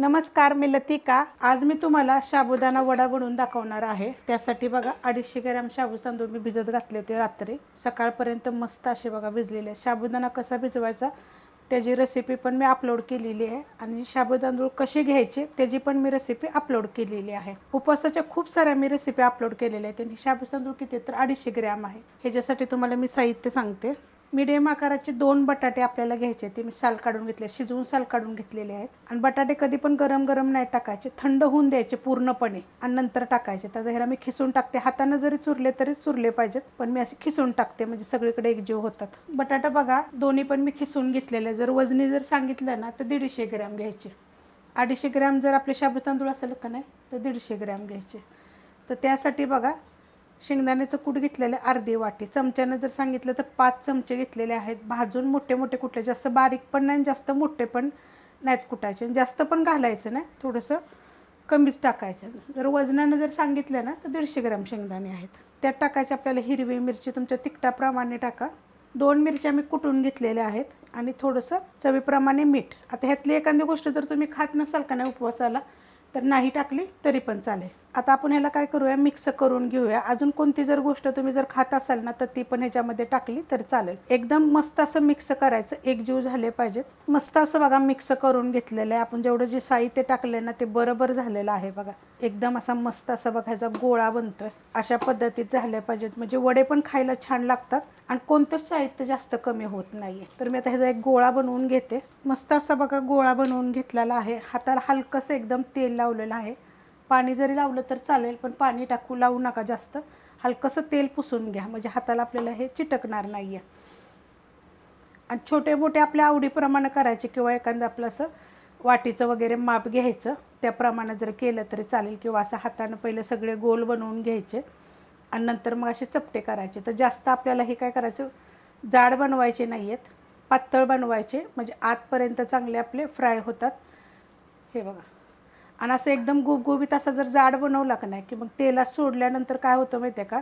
नमस्कार मी लतिका. आज मी तुम्हाला साबुदाणा वडा बनवून दाखवणार आहे. त्यासाठी बघा अडीचशे ग्रॅम शाबू तांदूळ मी भिजत घातले होते रात्री. सकाळपर्यंत मस्त असे बघा भिजलेले आहे साबुदाणा कसा भिजवायचा त्याची रेसिपी पण मी अपलोड केलेली आहे. आणि शाबू तांदूळ कसे घ्यायचे त्याची पण मी रेसिपी अपलोड केलेली आहे. उपवासाच्या खूप साऱ्या मी रेसिपी अपलोड केलेल्या आहेत. आणि शाबू तांदूळ किती तर अडीचशे ग्रॅम आहे. ह्याच्यासाठी तुम्हाला मी साहित्य सांगते. मिडियम आकाराचे दोन बटाटे आपल्याला घ्यायचे ते मी साल काढून घेतले शिजवून साल काढून घेतलेले आहेत. आणि बटाटे कधी पण गरम गरम नाही टाकायचे. थंड होऊन द्यायचे पूर्णपणे आणि नंतर टाकायचे. तर ह्याला मी खिसून टाकते. हातानं जरी चुरले तरी चुरले पाहिजेत. पण मी असे खिसून टाकते. म्हणजे सगळीकडे एकजीव होतात. बटाटा बघा दोन्ही पण मी खिसून घेतलेले जर वजनी जर सांगितलं ना तर दीडशे ग्रॅम घ्यायचे. अडीचशे ग्रॅम जर आपले शाबू तांदूळ असेल का नाही तर दीडशे ग्रॅम घ्यायचे. तर त्यासाठी बघा शेंगदाण्याचं कूट घेतलेलं आहे अर्धी वाटी. चमच्यानं जर सांगितलं तर पाच चमचे घेतलेले आहेत. भाजून मोठे मोठे कुठले जास्त बारीक पण नाही आणि जास्त मोठे पण नाहीत कुटायचे. आणि जास्त पण घालायचं नाही. थोडंसं कमीच टाकायचं. जर वजनानं जर सांगितलं ना तर दीडशे ग्रॅम शेंगदाणे आहेत. त्यात टाकायचे आपल्याला हिरवी मिरची. तुमच्या तिखटाप्रमाणे टाका. दोन मिरच्या मी कुटून घेतलेल्या आहेत. आणि थोडंसं चवीप्रमाणे मीठ. आता ह्यातली एखादी गोष्ट जर तुम्ही खात नसाल का नाही उपवासाला तर नाही टाकली तरी पण चालेल. आता आपण ह्याला काय करूया? मिक्स करून घेऊया. अजून कोणती जर गोष्ट तुम्ही जर खात असाल ना तर ती पण ह्याच्यामध्ये टाकली तर चालेल. एकदम मस्त असं मिक्स करायचं. एकजीव झाले पाहिजेत. मस्त असं बघा मिक्स करून घेतलेलं आहे. आपण जेवढं जे साहित्य टाकलं ना ते बरोबर झालेलं आहे बघा. एकदम असा मस्त असा बघा ह्याचा गोळा बनतोय. अशा पद्धतीत झाल्या पाहिजेत. म्हणजे वडे पण खायला छान लागतात आणि कोणतंच साहित्य जास्त कमी होत नाहीये. तर मी आता ह्याचा एक गोळा बनवून घेते. मस्त असा बघा गोळा बनवून घेतलेला आहे. हाताला हलकंसं एकदम तेल लावलेलं आहे. पाणी जरी लावलं तर चालेल पण पाणी टाकू लावू नका जास्त. हलकंसं तेल पुसून घ्या. म्हणजे हाताला आपल्याला हे चिटकणार नाही आहे आणि छोटे मोठे आपल्या आवडीप्रमाणे करायचे किंवा एखादं आपलं असं वाटीचं वगैरे माप घ्यायचं त्याप्रमाणे जर केलं तरी चालेल किंवा असं हातानं पहिले सगळे गोल बनवून घ्यायचे आणि नंतर मग असे चपटे करायचे. तर जास्त आपल्याला हे काय करायचं? जाड बनवायचे नाही आहेत पातळ बनवायचे. म्हणजे आतपर्यंत चांगले आपले फ्राय होतात. हे बघा. आणि असं एकदम गुबगुबीत असं जर जाड बनवला का नाही की मग तेलात सोडल्यानंतर काय होतं माहिती आहे का?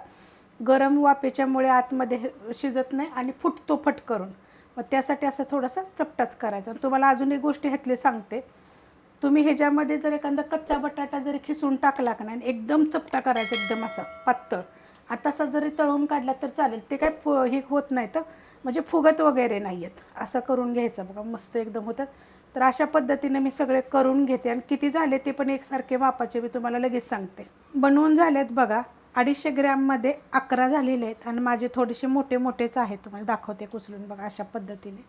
गरम वाफेच्यामुळे आतमध्ये हे शिजत नाही आणि फुटतो फट करून. मग त्यासाठी असं थोडंसं चपटाच करायचं. आणि तुम्हाला अजून एक गोष्ट ह्यातली सांगते. तुम्ही ह्याच्यामध्ये जर एखादा कच्चा बटाटा जरी खिसून टाकला का नाही एकदम चपटा करायचा एकदम असा पातळ. आता तसा जरी तळून काढला तर चालेल. ते काय फु हे होत नाही तर म्हणजे फुगत वगैरे नाही आहेत असं करून घ्यायचं बघा. मस्त एकदम होतात. तर अशा पद्धतीने मी सगळे करून घेते आणि किती झाले ते पण एकसारखे मापाचे मी तुम्हाला लगेच सांगते. बनवून झालेत बघा अडीचशे ग्रॅममध्ये अकरा झालेले आहेत आणि माझे थोडेसे मोठे मोठेच आहेत. तुम्हाला दाखवते कुचलून बघा अशा पद्धतीने.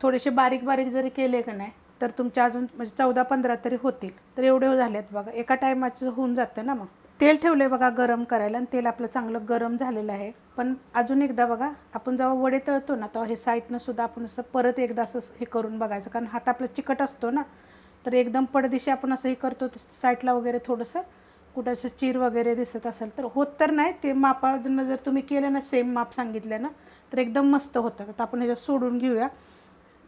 थोडेसे बारीक बारीक जरी केले का नाही तर तुमच्या अजून म्हणजे चौदा पंधरा तरी होतील. तर एवढे झालेत बघा. एका टायमाचं होऊन जातं ना मग. तेल ठेवले बघा गरम करायला आणि तेल आपलं चांगलं गरम झालेलं आहे. पण अजून एकदा बघा आपण जेव्हा वडे तळतो ना तेव्हा हे साईडनं सुद्धा आपण असं परत एकदा असं हे करून बघायचं. कारण हात आपला चिकट असतो ना तर एकदम पडदिशी आपण असं हे करतो तर साईडला वगैरे थोडंसं कुठं असं चीर वगैरे दिसत असेल तर होत तर नाही. ते मापानं जर तुम्ही केलं ना सेम माप सांगितलं ना तर एकदम मस्त होतं. तर आपण ह्याच्यात सोडून घेऊया.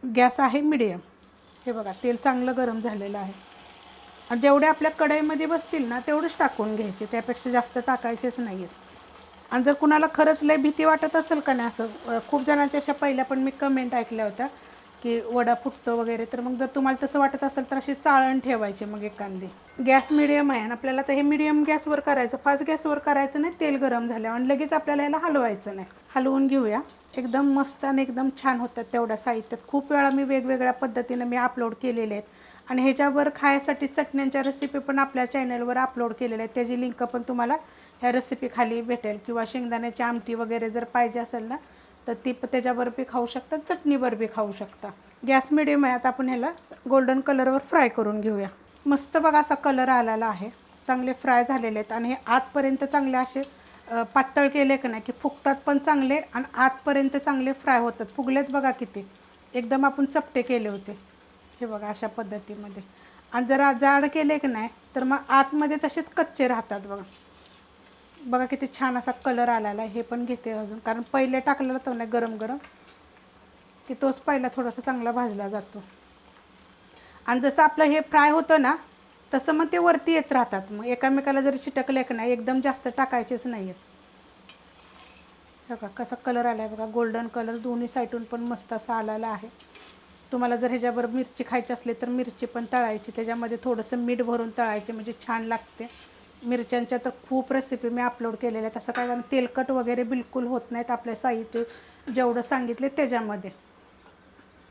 गॅस आहे मिडियम. हे बघा तेल चांगलं गरम झालेलं आहे. जेवढे आपल्या कढईमध्ये बसतील ना तेवढेच टाकून घ्यायचे. त्यापेक्षा जास्त टाकायचेच नाही आहेत आणि जर कुणाला खरंच लय भीती वाटत असेल का नाही असं खूप जणांच्या अशा पहिल्या पण मी कमेंट ऐकल्या होत्या. की वडा फुटतो वगैरे तर मग जर तुम्हाला तसं वाटत असेल तर अशी चाळण ठेवायचे मग एखादी. गॅस मिडियम आहे आणि आपल्याला तर हे मिडियम गॅसवर करायचं फास्ट गॅसवर करायचं नाही तेल गरम झाल्यावर आणि लगेच आपल्याला याला हलवायचं नाही. हलवून घेऊया. एकदम मस्त आणि एकदम छान होतात तेवढ्या साहित्यात. खूप वेळा मी वेगवेगळ्या पद्धतीनं मी अपलोड केलेले आहेत. आणि ह्याच्यावर खायसाठी चटण्यांच्या रेसिपी पण आपल्या चॅनलवर अपलोड केलेल्या आहेत. त्याची लिंक पण तुम्हाला ह्या रेसिपी खाली भेटेल. किंवा शेंगदाण्याची आमटी वगैरे जर पाहिजे असेल ना तर ती त्याच्या त्याच्यावर खाऊ शकता चटणी बी खाऊ शकता. गॅस मिडियम आहे आता आपण ह्याला गोल्डन कलरवर फ्राय करून घेऊया. मस्त बघा असा कलर आलेला आहे. चांगले फ्राय झालेले आहेत. आणि हे आतपर्यंत चांगले असे पातळ केले का नाही की फुगतात पण चांगले आणि आतपर्यंत चांगले फ्राय होतात. फुगलेत बघा किती. एकदम आपण चपटे केले होते. हे बघा अशा पद्धतीमध्ये. आणि जर जाड केले की नाही तर मग आतमध्ये तसेच कच्चे राहतात बघा. बघा किती छान असा कलर आलेला आहे. हे पण घेते अजून. कारण पहिले टाकलेला तो नाही गरम गरम की तोच पहिला थोडासा चांगला भाजला जातो. आणि जसं आपलं हे फ्राय होतं ना तसं मग ते वरती येत राहतात. मग एकामेकाला जरी चिटकले की नाही एकदम जास्त टाकायचेच नाही आहेत बघा कसा कलर आला आहे बघा. गोल्डन कलर दोन्ही साईडून पण मस्त असा आलेला आहे. तुम्हाला जर ह्याच्याबरोबर मिरची खायची असली तर मिरची पण तळायची. त्याच्यामध्ये थोडंसं मीठ भरून तळायचे म्हणजे छान लागते. मिरच्यांच्या तर खूप रेसिपी मी अपलोड केलेल्या आहेत. असं काय कारण तेलकट वगैरे बिलकुल होत नाहीत आपल्या साहित्य. जेवढं सांगितले त्याच्यामध्ये.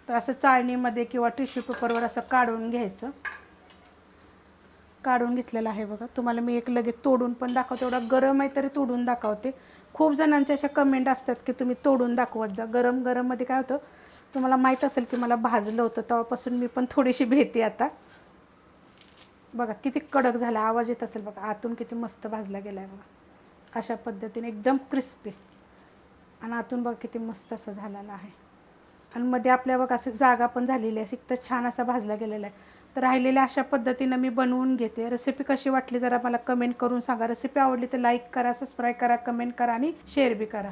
तर असं चाळणीमध्ये किंवा टिश्यू पेपरवर असं काढून घ्यायचं. काढून घेतलेलं आहे बघा. तुम्हाला मी एक लगेच तोडून पण दाखवते. एवढा गरम आहे तरी तोडून दाखवते. खूप जणांच्या अशा कमेंट असतात की तुम्ही तोडून दाखवत जा. गरम गरममध्ये काय होतं? तुम्हाला माहीत असेल की मला भाजलं होतं. तेव्हापासून मी पण थोडीशी भीती आता. बघा किती कडक झाला आवाज येत असेल बघा आतून किती मस्त भाजला गेला आहे बघा. अशा पद्धतीने एकदम क्रिस्पी आणि आतून बघा किती मस्त असं झालेलं आहे. आणि मध्ये आपल्या बघा असं जागा पण झालेली आहे तर छान असा भाजला गेलेला आहे. तर राहिलेल्या अशा पद्धतीनं मी बनवून घेते. रेसिपी कशी वाटली जरा मला कमेंट करून सांगा. रेसिपी आवडली तर लाईक करा सबस्क्राईब करा कमेंट करा आणि शेअर बी करा.